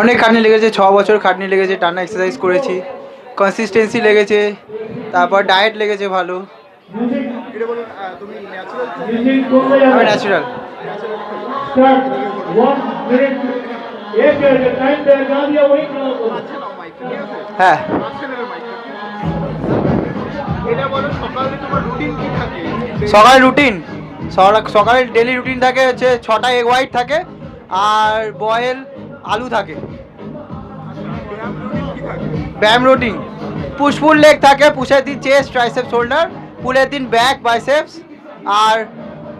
অনেক খাটনি লেগেছে ছ বছর খাটনি লেগেছে টানা এক্সারসাইজ করেছি। কনসিস্টেন্সি লেগেছে তারপর ডায়েট লেগেছে ভালো। হ্যাঁ। সকালে রুটিন সকালে ডেলি রুটিন থাকে হচ্ছে ছটায় এগ হোয়াইট থাকে। আর বয়েল আলু থাকে। ব্যায়াম রুটিন। ফুল লেগ থাকে, পুষের দিন চেস্ট ট্রাইসেপ শোল্ডার পুলের দিন ব্যাক বাইসেপস আর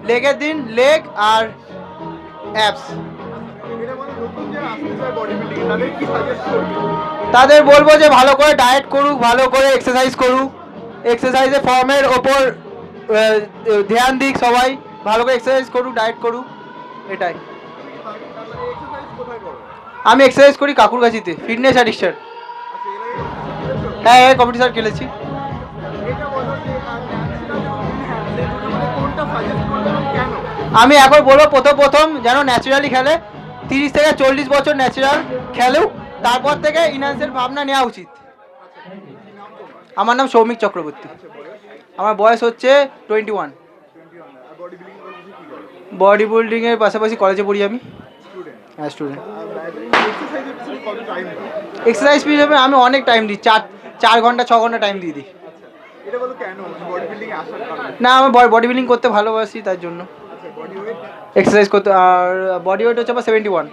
লেগের দিন লেগ আর অ্যাপস তাদের বলব যে ভালো করে ডায়েট করুক, ভালো করে এক্সারসাইজ করুক। এক্সারসাইজের ফর্মের ওপর ধ্যান দিক সবাই। ভালো করে এক্সারসাইজ করুক ডায়েট করুক, এটাই তারপরে এক্সারসাইজ কোথায় করো আমি এক্সারসাইজ করি কাকুর কাছিতে ফিটনেস অ্যাডিকশন হ্যাঁ হ্যাঁ হ্যাঁ কম্পিটিশন খেলেছি। আমি এখন বলব প্রথম প্রথম যেন ন্যাচারালি খেলে। তিরিশ থেকে চল্লিশ বছর ন্যাচারাল খেলেও, তারপর থেকে ইনান্সের ভাবনা নেওয়া উচিত। আমার নাম সৌমিক চক্রবর্তী। আমার বয়স হচ্ছে টোয়েন্টি ওয়ান বডি বিল্ডিংয়ের পাশাপাশি কলেজে পড়ি আমি। হ্যাঁ স্টুডেন্ট এক্সারসাইজ এক্সারসাইজ হিসেবে আমি অনেক টাইম দিই চার চার ঘণ্টা ছ ঘণ্টা টাইম দিয়ে দিই। না আমার বডি বিল্ডিং করতে ভালোবাসি তার জন্য। আচ্ছা এক্সারসাইজ করতে আর বডি ওয়েট হচ্ছে আমার সেভেন্টি ওয়ান